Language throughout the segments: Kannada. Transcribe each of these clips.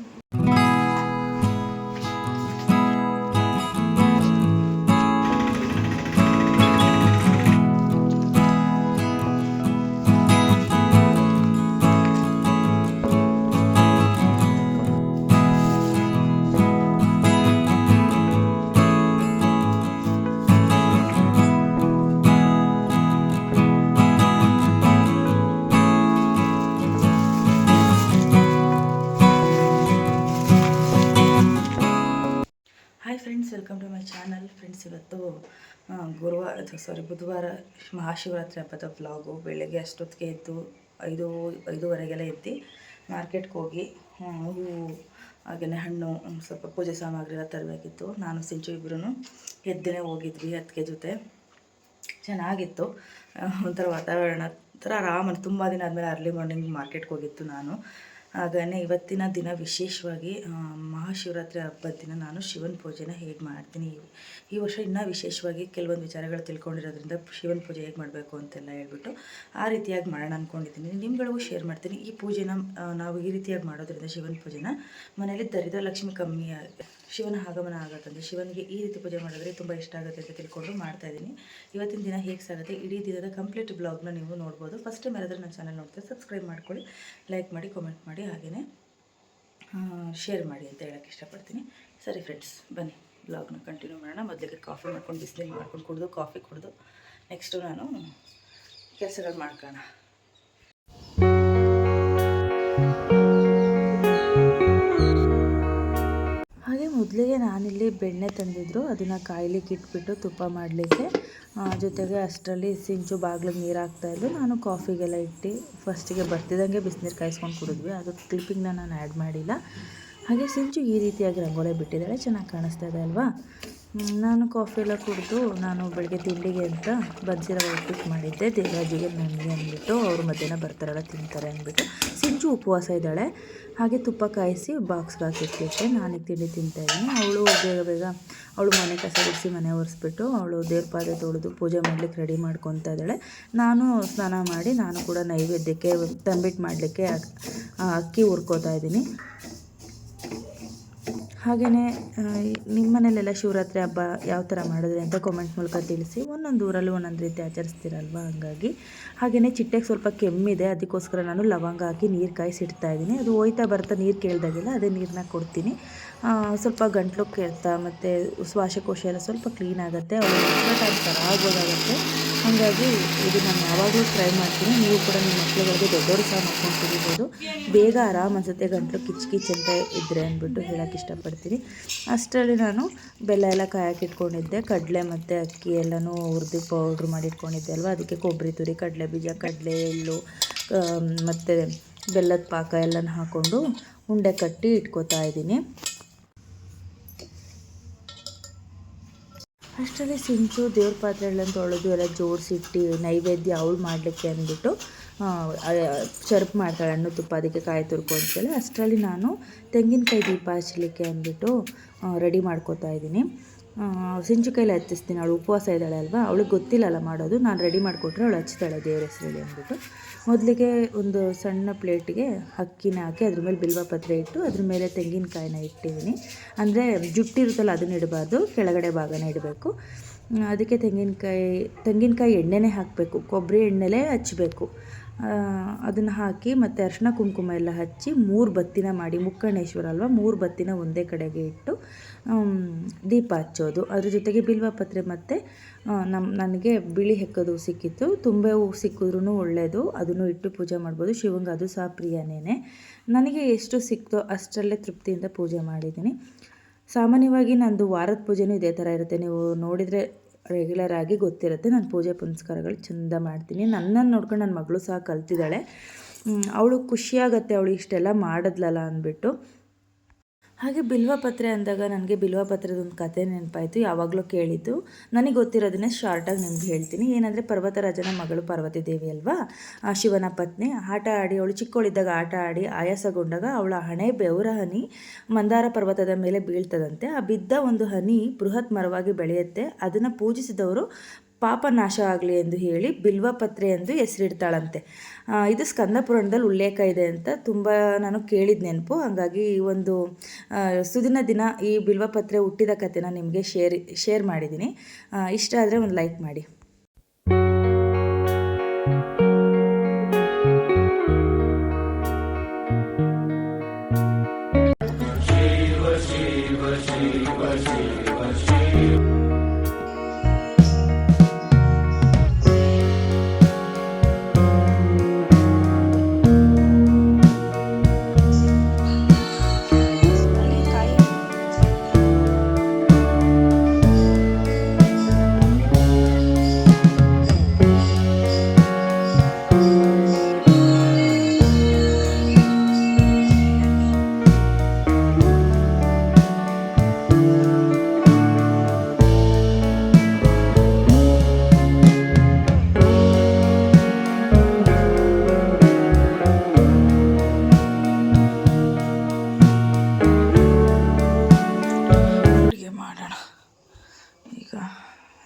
Mm-hmm. ಗುರುವಾರ ಸಾರಿ ಬುಧವಾರ ಮಹಾಶಿವರಾತ್ರಿ ಹಬ್ಬದ ವ್ಲಾಗು ಬೆಳಗ್ಗೆ ಅಷ್ಟೊತ್ತಿಗೆ ಎದ್ದು ಐದು, ಐದೂವರೆಗೆಲ್ಲ ಎದ್ದು ಮಾರ್ಕೆಟ್ಗೆ ಹೋಗಿ ಹೂವು ಹಾಗೆಯೇ ಹಣ್ಣು ಸ್ವಲ್ಪ ಪೂಜೆ ಸಾಮಗ್ರಿ ಎಲ್ಲ ತರಬೇಕಿತ್ತು. ನಾನು, ಸಿಂಚು ಇಬ್ಬರೂ ಎದ್ದೇ ಹೋಗಿದ್ವಿ ಅದಕ್ಕೆ ಜೊತೆ. ಚೆನ್ನಾಗಿತ್ತು. ಒಂಥರ ವಾತಾವರಣ, ಒಂಥರ ಆರಾಮ, ತುಂಬ ದಿನ ಆದಮೇಲೆ ಅರ್ಲಿ ಮಾರ್ನಿಂಗ್ ಮಾರ್ಕೆಟ್ಗೆ ಹೋಗಿತ್ತು ನಾನು. ಹಾಗೆಯೇ ಇವತ್ತಿನ ದಿನ ವಿಶೇಷವಾಗಿ ಮಹಾಶಿವರಾತ್ರಿ ಹಬ್ಬದ ದಿನ ನಾನು ಶಿವನ ಪೂಜೆನ ಹೇಗೆ ಮಾಡ್ತೀನಿ. ಈ- ವರ್ಷ ಇನ್ನೂ ವಿಶೇಷವಾಗಿ ಕೆಲವೊಂದು ವಿಚಾರಗಳು ತಿಳ್ಕೊಂಡಿರೋದ್ರಿಂದ ಶಿವನ ಪೂಜೆ ಹೇಗೆ ಮಾಡಬೇಕು ಅಂತೆಲ್ಲ ಹೇಳ್ಬಿಟ್ಟು ಆ ರೀತಿಯಾಗಿ ಮಾಡೋಣ ಅಂದ್ಕೊಂಡಿದ್ದೀನಿ ನಿಮ್ಗಳಿಗೂ ಶೇರ್ ಮಾಡ್ತೀನಿ. ಈ ಪೂಜೆನ ನಾವು ಈ ರೀತಿಯಾಗಿ ಮಾಡೋದ್ರಿಂದ ಶಿವನ ಪೂಜೆನ ಮನೇಲಿ ದರಿದ್ರ ಲಕ್ಷ್ಮಿ ಕಮ್ಮಿ ಶಿವನ ಆಗಮನ ಆಗುತ್ತಂತೆ ಶಿವನಿಗೆ ಈ ರೀತಿ ಪೂಜೆ ಮಾಡಿದ್ರೆ ತುಂಬ ಇಷ್ಟ ಆಗುತ್ತೆ ಅಂತ ತಿಳ್ಕೊಂಡು ಮಾಡ್ತಾ ಇದ್ದೀನಿ. ಇವತ್ತಿನ ದಿನ ಹೇಗೆ ಸಾಗುತ್ತೆ? ಇಡೀ ದಿನದ ಕಂಪ್ಲೀಟ್ ಬ್ಲಾಗ್ನ ನೀವು ನೋಡ್ಬೋದು. ಫಸ್ಟ್ ಟೈಮ್ ಯಾರಾದರೂ ನನ್ನ ಚಾನಲ್ ನೋಡ್ತಾರೆ ಸಬ್ಸ್ಕ್ರೈಬ್ ಮಾಡ್ಕೊಳ್ಳಿ ಲೈಕ್ ಮಾಡಿ ಕಾಮೆಂಟ್ ಮಾಡಿ ಹಾಗೆಯೇ ಶೇರ್ ಮಾಡಿ ಅಂತ ಹೇಳೋಕ್ಕೆ ಇಷ್ಟಪಡ್ತೀನಿ. ಸರಿ ಫ್ರೆಂಡ್ಸ್ ಬನ್ನಿ. ಬ್ಲಾಗ್ನ ಕಂಟಿನ್ಯೂ ಮಾಡೋಣ. ಮೊದಲಿಗೆ ಕಾಫಿ ಮಾಡ್ಕೊಂಡು, ಬಿಸಿನೀರು ಮಾಡ್ಕೊಂಡು ಕುಡಿದು ಕಾಫಿ ಕುಡಿದು. ನೆಕ್ಸ್ಟು ನಾನು ಕೆಲಸಗಳು ಮಾಡ್ಕೊಳ್ಳೋಣ. ಬೆಣ್ಣೆ ತಂದಿದ್ರು, ಅದನ್ನು ಕಾಯ್ಲಿಕ್ಕೆ ಇಟ್ಬಿಟ್ಟು ತುಪ್ಪ ಮಾಡಲಿಕ್ಕೆ. ಜೊತೆಗೆ ಅಷ್ಟರಲ್ಲಿ ಸಿಂಚು ಬಾಗ್ಲಿಗೆ ನೀರು ಹಾಕ್ತಾಯಿದ್ದು ನಾನು ಕಾಫಿಗೆಲ್ಲ ಇಟ್ಟು ಫಸ್ಟಿಗೆ ಬರ್ತಿದ್ದಂಗೆ ಬಿಸಿನೀರು ಕಾಯಿಸ್ಕೊಂಡು ಕುಡಿದ್ವಿ. ಅದು ಕ್ಲಿಪ್ಪಿಂಗ್ನ ನಾನು ಆ್ಯಡ್ ಮಾಡಿಲ್ಲ. ಹಾಗೆ ಸಿಂಚು ಈ ರೀತಿಯಾಗಿ ರಂಗೋಲೆ ಬಿಟ್ಟಿದ್ದಾಳೆ. ಚೆನ್ನಾಗಿ ಕಾಣಿಸ್ತಾ ಇದೆ ಅಲ್ವಾ? ನಾನು ಕಾಫಿ ಎಲ್ಲ ಕುಡಿದು ನಾನು ಬೆಳಗ್ಗೆ ತಿಂಡಿಗೆ ಅಂತ ಬಜ್ಜಿರ ಉಪ್ಪಿಟ್ಟು ಮಾಡಿದ್ದೆ. ದೇವಾಜಿಗೆ ನನಗೆ ಅಂದ್ಬಿಟ್ಟು ಅವರು ಮಧ್ಯಾಹ್ನ ಬರ್ತಾರಲ್ಲ ತಿಂತಾರೆ ಅಂದ್ಬಿಟ್ಟು ಸಿಂಚು ಉಪವಾಸ ಇದ್ದಾಳೆ. ಹಾಗೆ ತುಪ್ಪ ಕಾಯಿಸಿ ಬಾಕ್ಸ್ ಹಾಕಿಟ್ಟಿದ್ದೆ ನಾನೀಗ ತಿಂಡಿ ತಿಂತಾ ಇದ್ದೀನಿ. ಅವಳು ಬೇಗ ಬೇಗ ಅವಳು ಮನೆ ಕಸ ಗುಡಿಸಿ ಮನೆ ಒರೆಸ್ಬಿಟ್ಟು ಅವಳು ದೇವ್ರ ಪಾದೆ ತೊಳೆದು ಪೂಜೆ ಮಾಡ್ಲಿಕ್ಕೆ ರೆಡಿ ಮಾಡ್ಕೊತಾ ಇದ್ದಾಳೆ. ನಾನು ಸ್ನಾನ ಮಾಡಿ ನಾನು ಕೂಡ ನೈವೇದ್ಯಕ್ಕೆ ತಂಬಿಟ್ಟು ಮಾಡಲಿಕ್ಕೆ ಅಕ್ಕಿ ಹುರ್ಕೋತಾ ಇದ್ದೀನಿ. ಹಾಗೆಯೇ ನಿಮ್ಮ ಮನೇಲೆಲ್ಲ ಶಿವರಾತ್ರಿ ಹಬ್ಬ ಯಾವ ಥರ ಮಾಡಿದ್ರಿ ಅಂತ ಕಾಮೆಂಟ್ ಮೂಲಕ ತಿಳಿಸಿ. ಒಂದೊಂದು ಊರಲ್ಲೂ ಒಂದೊಂದು ರೀತಿ ಆಚರಿಸ್ತೀರಲ್ವ ಹಾಗಾಗಿ. ಹಾಗೆಯೇ ಚಿಟ್ಟೆಗೆ ಸ್ವಲ್ಪ ಕೆಮ್ಮಿದೆ, ಅದಕ್ಕೋಸ್ಕರ ನಾನು ಲವಂಗ ಹಾಕಿ ನೀರು ಕಾಯಿಸಿಡ್ತಾ ಇದ್ದೀನಿ. ಅದು ಹೋಯ್ತಾ ಬರ್ತಾ ನೀರು ಕೇಳ್ದಾಗೆಲ್ಲ ಅದೇ ನೀರನ್ನ ಕೊಡ್ತೀನಿ. ಸ್ವಲ್ಪ ಗಂಟ್ಲು ಕೇಳ್ತಾ ಮತ್ತು ಶ್ವಾಸಕೋಶ ಎಲ್ಲ ಸ್ವಲ್ಪ ಕ್ಲೀನ್ ಆಗುತ್ತೆ. ಅವ್ರು ಟೈಮ್ ಚೆನ್ನಾಗಿ ಆಗ್ಬೋದಾಗುತ್ತೆ. ಹಾಗಾಗಿ ಇದು ನಾನು ಯಾವಾಗಲೂ ಟ್ರೈ ಮಾಡ್ತೀನಿ. ನೀವು ಕೂಡ ನಿಮ್ಮ ಮಕ್ಕಳುಗಳಿಗೆ ದೊಡ್ಡವರು ಸಹ ಮಾಡ್ಕೊಂಡು ಕುಡಿಬೋದು ಬೇಗ ಆರಾಮ್ ಅನ್ಸುತ್ತೆ ಗಂಟಲು ಕಿಚ್ ಕಿಚ್ ಅಂತ ಇದ್ದರೆ ಅಂದ್ಬಿಟ್ಟು ಹೇಳೋಕ್ಕೆ ಇಷ್ಟಪಡ್ತೀನಿ. ಅಷ್ಟರಲ್ಲಿ ನಾನು ಬೆಲ್ಲ ಎಲ್ಲ ಕಾಯಕ್ಕೆ ಇಟ್ಕೊಂಡಿದ್ದೆ. ಕಡಲೆ ಮತ್ತು ಅಕ್ಕಿ ಎಲ್ಲನೂ ಹುರಿದು ಪೌಡ್ರ್ ಮಾಡಿ ಇಟ್ಕೊಂಡಿದ್ದೆ ಅಲ್ವಾ? ಅದಕ್ಕೆ ಕೊಬ್ಬರಿ ತುರಿ, ಕಡಲೆ ಬೀಜ, ಕಡಲೆ ಎಳ್ಳು ಮತ್ತು ಬೆಲ್ಲದ ಪಾಕ ಎಲ್ಲನೂ ಹಾಕ್ಕೊಂಡು ಉಂಡೆ ಕಟ್ಟಿ ಇಟ್ಕೋತಾ ಇದ್ದೀನಿ. ಅಷ್ಟರಲ್ಲಿ ಸಿಂಚು ದೇವ್ರ ಪಾತ್ರೆಗಳನ್ನು ತೊಳೆದು ಎಲ್ಲ ಜೋಡಿಸಿಟ್ಟು ನೈವೇದ್ಯ ಅವಳು ಮಾಡಲಿಕ್ಕೆ ಅಂದ್ಬಿಟ್ಟು ಚರ್ಪ್ ಮಾಡ್ತಾಳೆ, ಹಣ್ಣು ತುಪ್ಪ ಅದಕ್ಕೆ ಕಾಯಿ ತುರ್ಕೊ ಅಂತೇಳಿ ಅಷ್ಟರಲ್ಲಿ ನಾನು ತೆಂಗಿನಕಾಯಿ ದೀಪ ಹಚ್ಚಲಿಕ್ಕೆ ಅಂದ್ಬಿಟ್ಟು ರೆಡಿ ಮಾಡ್ಕೋತಾ ಇದ್ದೀನಿ. ಆ, ಸಿಂಚು ಕೈಲಿ ಹಚ್ಚಿಸ್ತೀನಿ. ಅವಳು ಉಪವಾಸ ಇದ್ದಾಳೆ ಅಲ್ವಾ? ಅವಳಿಗೆ ಗೊತ್ತಿಲ್ಲಲ್ಲ ಮಾಡೋದು. ನಾನು ರೆಡಿ ಮಾಡಿಕೊಟ್ರೆ ಅವಳು ಹಚ್ತಾಳೆ ದೇವ್ರ ಹೆಸರಲ್ಲಿ ಅಂದ್ಬಿಟ್ಟು. ಮೊದಲಿಗೆ ಒಂದು ಸಣ್ಣ ಪ್ಲೇಟಿಗೆ ಅಕ್ಕಿನ ಹಾಕಿ ಅದ್ರ ಮೇಲೆ ಬಿಲ್ವ ಪತ್ರೆ ಇಟ್ಟು ಅದ್ರ ಮೇಲೆ ತೆಂಗಿನಕಾಯಿನ ಇಟ್ಟಿದ್ದೀನಿ. ಅಂದರೆ ಜುಟ್ಟಿರುತ್ತಲ್ಲ ಅದನ್ನ ಇಡಬಾರ್ದು. ಕೆಳಗಡೆ ಭಾಗನ ಇಡಬೇಕು. ಅದಕ್ಕೆ ತೆಂಗಿನಕಾಯಿ ತೆಂಗಿನಕಾಯಿ ಎಣ್ಣೆನೇ ಹಾಕಬೇಕು. ಕೊಬ್ಬರಿ ಎಣ್ಣೆಲೇ ಹಚ್ಚಬೇಕು ಅದನ್ನು ಹಾಕಿ ಮತ್ತು ಅರಿಶಿನ ಕುಂಕುಮ ಎಲ್ಲ ಹಚ್ಚಿ ಮೂರು ಬತ್ತಿನ ಮಾಡಿ ಮುಕ್ಕಣ್ಣೇಶ್ವರ ಅಲ್ವಾ, ಮೂರು ಬತ್ತಿನ ಒಂದೇ ಕಡೆಗೆ ಇಟ್ಟು ದೀಪ ಹಚ್ಚೋದು. ಅದ್ರ ಜೊತೆಗೆ ಬಿಲ್ವ ಪತ್ರೆ ಮತ್ತು ನಮ್ಮ ನನಗೆ ಬಿಳಿ ಹೆಕ್ಕದು ಸಿಕ್ಕಿತ್ತು. ತುಂಬೆ ಹೂ ಸಿಕ್ಕಿದ್ರೂ ಒಳ್ಳೆಯದು ಅದನ್ನು ಇಟ್ಟು ಪೂಜೆ ಮಾಡ್ಬೋದು. ಶಿವಂಗೆ, ಅದು ಸಹ ಪ್ರಿಯನೇ ನನಗೆ ಎಷ್ಟು ಸಿಕ್ತೋ ಅಷ್ಟರಲ್ಲೇ ತೃಪ್ತಿಯಿಂದ ಪೂಜೆ ಮಾಡಿದ್ದೀನಿ. ಸಾಮಾನ್ಯವಾಗಿ ನಂದು ವಾರದ ಪೂಜೆನೂ ಇದೇ ಥರ ಇರುತ್ತೆ. ನೀವು ನೋಡಿದರೆ ರೆಗ್ಯುಲರ್ ಆಗಿ ಗೊತ್ತಿರುತ್ತೆ. ನಾನು ಪೂಜೆ ಪುನಸ್ಕಾರಗಳು ಚೆಂದ ಮಾಡ್ತೀನಿ. ನನ್ನನ್ನು ನೋಡ್ಕೊಂಡು ನನ್ನ ಮಗಳು ಸಹ ಕಲ್ತಿದ್ದಾಳೆ. ಅವಳು ಖುಷಿಯಾಗತ್ತೆ. ಅವಳು ಇಷ್ಟೆಲ್ಲ ಮಾಡಿದ್ಲಲ್ಲ ಅಂದ್ಬಿಟ್ಟು. ಹಾಗೆ ಬಿಲ್ವಪತ್ರೆ ಅಂದಾಗ ನನಗೆ ಬಿಲ್ವಪತ್ರದ ಒಂದು ಕತೆ ನೆನಪಾಯಿತು, ಯಾವಾಗಲೂ ಕೇಳಿದ್ದು. ನನಗೆ ಗೊತ್ತಿರೋದನ್ನೇ ಶಾರ್ಟಾಗಿ ನಿಮ್ಗೆ ಹೇಳ್ತೀನಿ. ಏನಂದರೆ ಪರ್ವತರಾಜನ ಮಗಳು ಪಾರ್ವತಿ ದೇವಿ ಅಲ್ವಾ? ಆ ಶಿವನ ಪತ್ನಿ. ಆಟ ಆಡಿ, ಅವಳು ಚಿಕ್ಕವಳಿದ್ದಾಗ ಆಟ ಆಡಿ, ಆಯಾಸಗೊಂಡಾಗ ಅವಳ ಹಣೆ ಬೆವರ ಹನಿ ಮಂದಾರ ಪರ್ವತದ ಮೇಲೆ ಬೀಳ್ತದಂತೆ. ಆ ಬಿದ್ದ ಒಂದು ಹನಿ ಬೃಹತ್ ಮರವಾಗಿ ಬೆಳೆಯುತ್ತೆ. ಅದನ್ನು ಪೂಜಿಸಿದವರು ಪಾಪ ನಾಶ ಆಗಲಿ ಎಂದು ಹೇಳಿ ಬಿಲ್ವಪತ್ರೆ ಎಂದು ಹೆಸರಿಡ್ತಾಳಂತೆ. ಇದು ಸ್ಕಂದ ಪುರಾಣದಲ್ಲಿ ಉಲ್ಲೇಖ ಇದೆ ಅಂತ ತುಂಬ ನಾನು ಕೇಳಿದ ನೆನಪು. ಹಾಗಾಗಿ ಈ ಒಂದು ಸುದಿನ ದಿನ ಈ ಬಿಲ್ವಪತ್ರೆ ಹುಟ್ಟಿದ ಕಥೆನ ನಿಮಗೆ ಶೇರ್ ಶೇರ್ ಮಾಡಿದ್ದೀನಿ ಇಷ್ಟ ಆದರೆ ಒಂದು ಲೈಕ್ ಮಾಡಿ.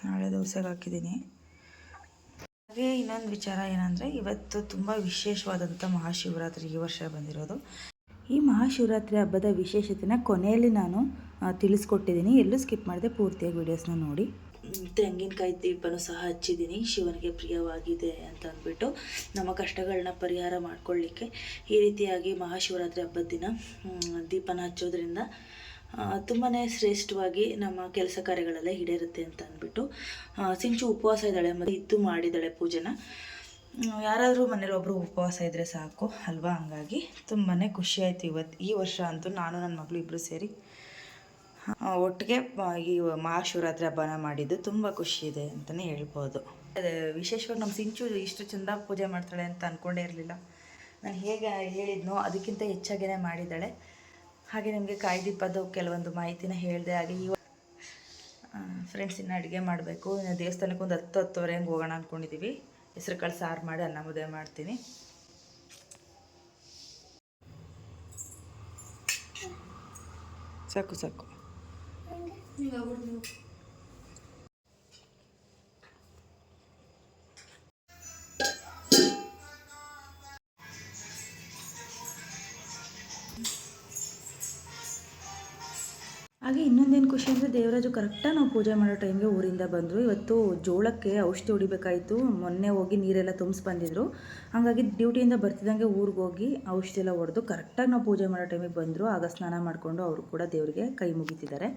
ನಾಳೆ ದೋಸೆಗೆ ಹಾಕಿದ್ದೀನಿ. ಹಾಗೆ ಇನ್ನೊಂದು ವಿಚಾರ ಏನಂದರೆ, ಇವತ್ತು ತುಂಬ ವಿಶೇಷವಾದಂಥ ಮಹಾಶಿವರಾತ್ರಿ ಈ ವರ್ಷ ಬಂದಿರೋದು. ಈ ಮಹಾಶಿವರಾತ್ರಿ ಹಬ್ಬದ ವಿಶೇಷತೆನ ಕೊನೆಯಲ್ಲಿ ನಾನು ತಿಳಿಸ್ಕೊಟ್ಟಿದ್ದೀನಿ. ಎಲ್ಲೂ ಸ್ಕಿಪ್ ಮಾಡದೆ ಪೂರ್ತಿಯಾಗಿ ವೀಡಿಯೋಸ್ನ ನೋಡಿ. ತೆಂಗಿನಕಾಯಿ ದೀಪನೂ ಸಹ ಹಚ್ಚಿದ್ದೀನಿ. ಶಿವನಿಗೆ ಪ್ರಿಯವಾಗಿದೆ ಅಂತ ಅಂದ್ಬಿಟ್ಟು ನಮ್ಮ ಕಷ್ಟಗಳನ್ನ ಪರಿಹಾರ ಮಾಡ್ಕೊಳ್ಳಿಕ್ಕೆ ಈ ರೀತಿಯಾಗಿ ಮಹಾಶಿವರಾತ್ರಿ ಹಬ್ಬದ ದಿನ ದೀಪನ ಹಚ್ಚೋದ್ರಿಂದ ತುಂಬಾ ಶ್ರೇಷ್ಠವಾಗಿ ನಮ್ಮ ಕೆಲಸ ಕಾರ್ಯಗಳೆಲ್ಲ ಈಡೇರುತ್ತೆ ಅಂತ ಅಂದ್ಬಿಟ್ಟು ಸಿಂಚು ಉಪವಾಸ ಇದ್ದಾಳೆ ಮತ್ತು ಇದ್ದು ಮಾಡಿದ್ದಾಳೆ ಪೂಜೆನ. ಯಾರಾದರೂ ಮನೇಲಿ ಒಬ್ಬರು ಉಪವಾಸ ಇದ್ದರೆ ಸಾಕು, ಅಲ್ವಾ? ಹಂಗಾಗಿ ತುಂಬಾ ಖುಷಿ ಆಯಿತು ಇವತ್ತು ಈ ವರ್ಷ ಅಂತೂ ನಾನು ನನ್ನ ಮಗಳು ಇಬ್ಬರು ಸೇರಿ. ಒಟ್ಟಿಗೆ ಈ ಮಹಾಶಿವರಾತ್ರಿ ಹಬ್ಬನ ಮಾಡಿದ್ದು ತುಂಬ ಖುಷಿ ಇದೆ ಅಂತಲೇ ಹೇಳ್ಬೋದು. ಅದೇ, ವಿಶೇಷವಾಗಿ ನಮ್ಮ ಸಿಂಚು ಇಷ್ಟು ಚಂದ ಪೂಜೆ ಮಾಡ್ತಾಳೆ ಅಂತ ಅಂದ್ಕೊಂಡೇ ಇರಲಿಲ್ಲ. ನಾನು ಹೇಗೆ ಹೇಳಿದ್ನೋ ಅದಕ್ಕಿಂತ ಹೆಚ್ಚಾಗೇ ಮಾಡಿದ್ದಾಳೆ. ಹಾಗೆ ನಿಮಗೆ ಕಾಯಿ ದೀಪದ ಕೆಲವೊಂದು ಮಾಹಿತಿನ ಹೇಳಿದೆ ಹಾಗೆ ಈ ಫ್ರೆಂಡ್ಸ್ ಇನ್ನು ಅಡುಗೆ ಮಾಡಬೇಕು. ಇನ್ನು ದೇವಸ್ಥಾನಕ್ಕೆ ಒಂದು ಹತ್ತು ಹತ್ತುವರೆ ಹಂಗೆ ಹೋಗೋಣ ಅಂದ್ಕೊಂಡಿದ್ದೀವಿ ಹೆಸರು ಕಾಳು ಸಾರು ಮಾಡಿ ಅನ್ನ ಮುದ್ದೆ ಮಾಡ್ತೀನಿ. ಸಾಕು ಸಾಕು. ಹಾಗೆ ಇನ್ನೊಂದೇನು ಖುಷಿ ಅಂದರೆ ದೇವರಾಜು ಕರೆಕ್ಟಾಗಿ ನಾವು ಪೂಜೆ ಮಾಡೋ ಟೈಮ್ಗೆ ಊರಿಂದ ಬಂದರು. ಇವತ್ತು ಜೋಳಕ್ಕೆ ಔಷಧಿ ಹೊಡಿಬೇಕಾಯಿತು. ಮೊನ್ನೆ ಹೋಗಿ ನೀರೆಲ್ಲ ತುಂಬಿಸಿ ಬಂದಿದ್ರು. ಹಾಗಾಗಿ ಡ್ಯೂಟಿಯಿಂದ ಬರ್ತಿದ್ದಂಗೆ ಊರಿಗೆ ಹೋಗಿ ಔಷಧಿ ಎಲ್ಲ ಹೊಡೆದು ಕರೆಕ್ಟಾಗಿ ನಾವು ಪೂಜೆ ಮಾಡೋ ಟೈಮಿಗೆ ಬಂದರು. ಆಗ ಸ್ನಾನ ಮಾಡಿಕೊಂಡು ಅವರು ಕೂಡ ದೇವರಿಗೆ ಕೈ ಮುಗಿತಿದ್ದಾರೆ.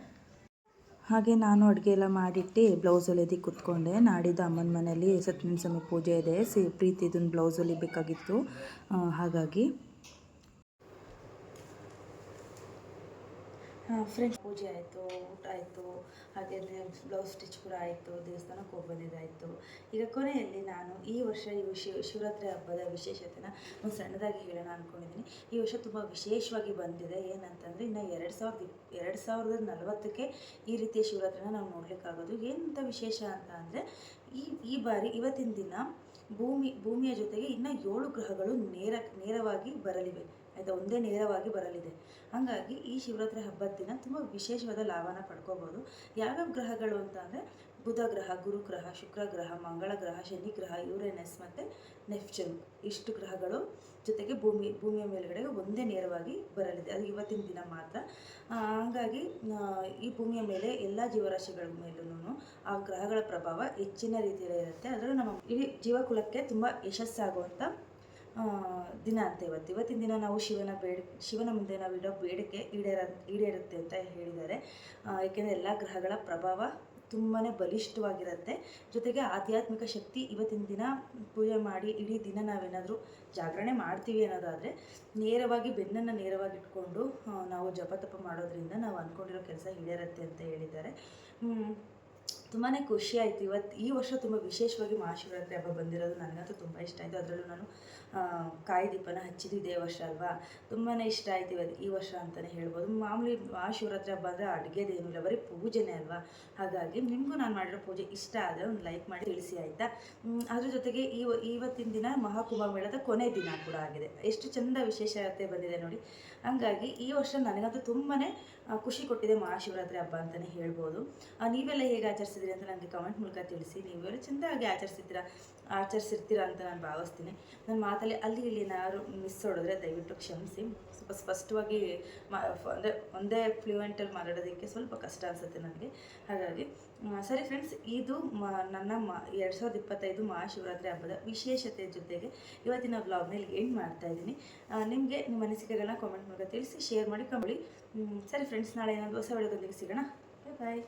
ಹಾಗೆ ನಾನು ಅಡುಗೆ ಎಲ್ಲ ಮಾಡಿಟ್ಟು ಬ್ಲೌಸ್ ಹೊಲಿಯೋದಕ್ಕೆ ಕೂತ್ಕೊಂಡೆ. ನಾಡಿದ್ದು ಅಮ್ಮನ ಮನೇಲಿ ಸತ್ಯನಾರಾಯಣ ಸ್ವಾಮಿ ಪೂಜೆ ಇದೆ. ಸಿ ಪ್ರೀತಿದೊಂದು ಬ್ಲೌಸ್ ಹೊಲಿಬೇಕಾಗಿತ್ತು ಹಾಗಾಗಿ ಫ್ರೆಂಡ್ಸ್ ಪೂಜೆ ಆಯಿತು, ಊಟ ಆಯಿತು, ಹಾಗೆ ಬ್ಲೌಸ್ ಸ್ಟಿಚ್ ಕೂಡ ಆಯಿತು, ದೇವಸ್ಥಾನಕ್ಕೆ ಹೋಗಿ ಬಂದಿದ್ದಾಯಿತು ಈಗ ಕೊನೆಯಲ್ಲಿ ನಾನು ಈ ವರ್ಷ ಈ ಶಿವ ಶಿವರಾತ್ರಿ ಹಬ್ಬದ ವಿಶೇಷತೆನ ಒಂದು ಸಣ್ಣದಾಗಿ ಹೇಳೋಣ ಅಂದ್ಕೊಂಡಿದ್ದೀನಿ ಈ ವರ್ಷ ತುಂಬ ವಿಶೇಷವಾಗಿ ಬಂದಿದೆ. ಏನಂತಂದರೆ ಇನ್ನು ಎರಡು ಸಾವಿರದ ಎರಡು ಸಾವಿರದ ನಲವತ್ತಕ್ಕೆ ಈ ರೀತಿಯ ಶಿವರಾತ್ರಿನ ನಾವು ನೋಡಲಿಕ್ಕಾಗೋದು. ಏನಂತ ವಿಶೇಷ ಅಂತ ಅಂದರೆ ಈ ಈ ಬಾರಿ ಇವತ್ತಿನ ದಿನ ಭೂಮಿ, ಭೂಮಿಯ ಜೊತೆಗೆ ಇನ್ನು ಏಳು ಗ್ರಹಗಳು ನೇರ, ನೇರವಾಗಿ ಬರಲಿವೆ. ಆಯಿತಾ ಒಂದೇ ನೇರವಾಗಿ ಬರಲಿದೆ. ಹಾಗಾಗಿ ಈ ಶಿವರಾತ್ರಿ ಹಬ್ಬದ ದಿನ ತುಂಬ ವಿಶೇಷವಾದ ಲಾಭನ ಪಡ್ಕೋಬೋದು. ಯಾವ್ಯಾವ ಗ್ರಹಗಳು ಅಂತ ಅಂದರೆ ಬುಧ ಗ್ರಹ, ಗುರು ಗ್ರಹ, ಶುಕ್ರ ಗ್ರಹ, ಮಂಗಳ ಗ್ರಹ, ಶನಿ ಗ್ರಹ, ಯುರೇನಸ್ ಮತ್ತು ನೆಪ್ಚೂನ್ ಇಷ್ಟು ಗ್ರಹಗಳು ಜೊತೆಗೆ ಭೂಮಿ, ಭೂಮಿಯ ಮೇಲುಗಡೆ ಒಂದೇ ನೇರವಾಗಿ ಬರಲಿದೆ. ಅದು ಇವತ್ತಿನ ದಿನ ಮಾತ್ರ. ಹಾಗಾಗಿ ಈ ಭೂಮಿಯ ಮೇಲೆ ಎಲ್ಲ ಜೀವರಾಶಿಗಳ ಮೇಲೂ ಆ ಗ್ರಹಗಳ ಪ್ರಭಾವ ಹೆಚ್ಚಿನ ರೀತಿಯಲ್ಲಿ ಇರುತ್ತೆ. ಅದರಲ್ಲೂ ನಮ್ಮ ಇಡೀ ಜೀವಕುಲಕ್ಕೆ ತುಂಬ ಯಶಸ್ಸಾಗುವಂಥ ದಿನ ಅಂತ ಇವತ್ತು. ಇವತ್ತಿನ ದಿನ ನಾವು ಶಿವನ ಬೇಡ, ಶಿವನ ಮುಂದೆ ನಾವು ಇಡೋ ಬೇಡಿಕೆ ಈಡೇರ, ಈಡೇರುತ್ತೆ ಅಂತ ಹೇಳಿದ್ದಾರೆ. ಏಕೆಂದರೆ ಎಲ್ಲ ಗ್ರಹಗಳ ಪ್ರಭಾವ ತುಂಬಾ ಬಲಿಷ್ಠವಾಗಿರುತ್ತೆ. ಜೊತೆಗೆ ಆಧ್ಯಾತ್ಮಿಕ ಶಕ್ತಿ ಇವತ್ತಿನ ದಿನ ಪೂಜೆ ಮಾಡಿ ಇಡೀ ದಿನ ನಾವೇನಾದರೂ ಜಾಗರಣೆ ಮಾಡ್ತೀವಿ ಅನ್ನೋದಾದರೆ ನೇರವಾಗಿ ಬೆನ್ನನ್ನು ನೇರವಾಗಿ ಇಟ್ಕೊಂಡು ನಾವು ಜಪ ತಪ ಮಾಡೋದ್ರಿಂದ ನಾವು ಅಂದ್ಕೊಂಡಿರೋ ಕೆಲಸ ಈಡೇರುತ್ತೆ ಅಂತ ಹೇಳಿದ್ದಾರೆ. ತುಂಬಾ ಖುಷಿ ಆಯಿತು. ಇವತ್ತು ಈ ವರ್ಷ ತುಂಬ ವಿಶೇಷವಾಗಿ ಮಹಾಶಿವರಾತ್ರಿ ಹಬ್ಬ ಬಂದಿರೋದು ನನಗಂತೂ ತುಂಬ ಇಷ್ಟ ಆಯಿತು. ಅದರಲ್ಲೂ ನಾನು ಕಾಯಿ ದೀಪನ ಹಚ್ಚಿದ್ದು ಇದೇ ವರ್ಷ ಅಲ್ವಾ? ತುಂಬಾ ಇಷ್ಟ ಆಯಿತು ಇವತ್ತು ಈ ವರ್ಷ ಅಂತಲೇ ಹೇಳ್ಬೋದು. ಮಾಮೂಲಿ ಮಹಾಶಿವರಾತ್ರಿ ಹಬ್ಬ ಅಂದರೆ ಅಡುಗೆದೇನಿಲ್ಲ, ಬರೀ ಪೂಜೆನೇ ಅಲ್ವಾ? ಹಾಗಾಗಿ ನಿಮಗೂ ನಾನು ಮಾಡಿರೋ ಪೂಜೆ ಇಷ್ಟ ಆದರೆ ಒಂದು ಲೈಕ್ ಮಾಡಿ ತಿಳಿಸಿ ಆಯಿತಾ? ಅದ್ರ ಜೊತೆಗೆ ಈ ಇವತ್ತಿನ ದಿನ ಮಹಾಕುಂಭಮೇಳದ ಕೊನೆ ದಿನ ಕೂಡ ಆಗಿದೆ. ಎಷ್ಟು ಚಂದ ವಿಶೇಷತೆ ಬಂದಿದೆ ನೋಡಿ. ಹಾಗಾಗಿ ಈ ವರ್ಷ ನನಗಂತೂ ತುಂಬಾ ಖುಷಿ ಕೊಟ್ಟಿದೆ ಮಹಾಶಿವರಾತ್ರಿ ಹಬ್ಬ ಅಂತಲೇ ಹೇಳ್ಬೋದು. ನೀವೆಲ್ಲ ಹೇಗೆ ಆಚರಿಸಿದ್ರಿ ಅಂತ ನನಗೆ ಕಮೆಂಟ್ ಮೂಲಕ ತಿಳಿಸಿ. ನೀವೆಲ್ಲ ಚೆಂದಾಗಿ ಆಚರಿಸಿದ್ದೀರಾ, ಆಚರಿಸಿರ್ತೀರಾ ಅಂತ ನಾನು ಭಾವಿಸ್ತೀನಿ. ನನ್ನ ಮಾತಲ್ಲಿ ಅಲ್ಲಿ ಇಲ್ಲಿ ಏನಾದ್ರು ಮಿಸ್ ಹೊಡೆದ್ರೆ ದಯವಿಟ್ಟು ಕ್ಷಮಿಸಿ. ಸ್ಪಷ್ಟವಾಗಿ ಮಾ ಅಂದರೆ ಒಂದೇ ಫ್ಲೂಯೆಂಟಲ್ಲಿ ಮಾತಾಡೋದಕ್ಕೆ ಸ್ವಲ್ಪ ಕಷ್ಟ ಅನಿಸುತ್ತೆ ನನಗೆ. ಹಾಗಾಗಿ ಸರಿ ಫ್ರೆಂಡ್ಸ್ ಇದು ಮ, ನನ್ನ ಮ, ಎರಡು ಸಾವಿರದ ಇಪ್ಪತ್ತೈದು ಮಹಾಶಿವರಾತ್ರಿ ಹಬ್ಬದ ವಿಶೇಷತೆ ಜೊತೆಗೆ ಇವತ್ತಿನ ಬ್ಲಾಗ್ನಲ್ಲಿ ಎಂಡ್ ಮಾಡ್ತಾ ಇದ್ದೀನಿ. ನಿಮಗೆ ನಿಮ್ಮ ಅನಿಸಿಕೆಗಳನ್ನ ಕಾಮೆಂಟ್ ಮೂಲಕ ತಿಳಿಸಿ ಶೇರ್ ಮಾಡಿ, ಕಂಬಳಿ. ಸರಿ ಫ್ರೆಂಡ್ಸ್ ನಾಳೆ ಏನಾದರೂ ಹೊಸ ವಿಡಿಯೋದೊಂದಿಗೆ ಸಿಗೋಣ. ಬಾಯ್ ಬಾಯ್